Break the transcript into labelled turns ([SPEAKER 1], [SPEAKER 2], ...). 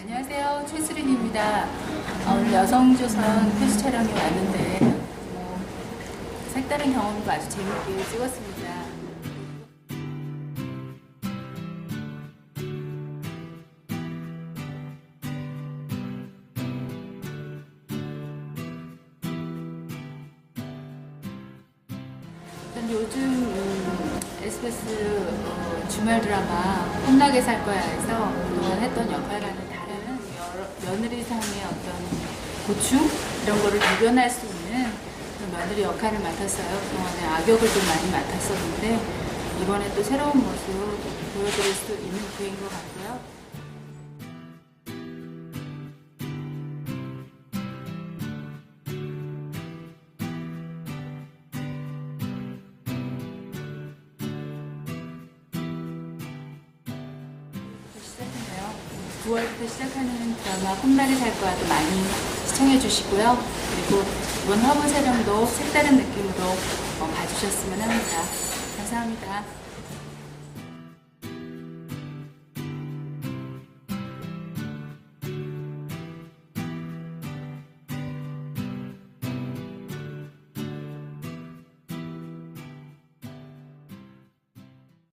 [SPEAKER 1] 안녕하세요. 최수린입니다. 어, 오늘 여성조선 표지 촬영이 왔는데 뭐, 색다른 경험이고 아주 재밌게 찍었습니다. 전 요즘 음, SBS 어, 주말 드라마 혼나게 살 거야에서 그동안 했던 여러, 며느리상의 어떤 고충 이런 거를 대변할 수 있는 며느리 역할을 맡았어요. 그동안에 악역을 좀 많이 맡았었는데 이번에 또 새로운 모습 보여드릴 수 있는 기회인 것 같고요. 9월부터 시작하는 드라마 꿈나게 살 거야도 많이 시청해 주시고요. 그리고 이번 화분 세령도 색다른 느낌으로 어, 봐주셨으면 합니다. 감사합니다.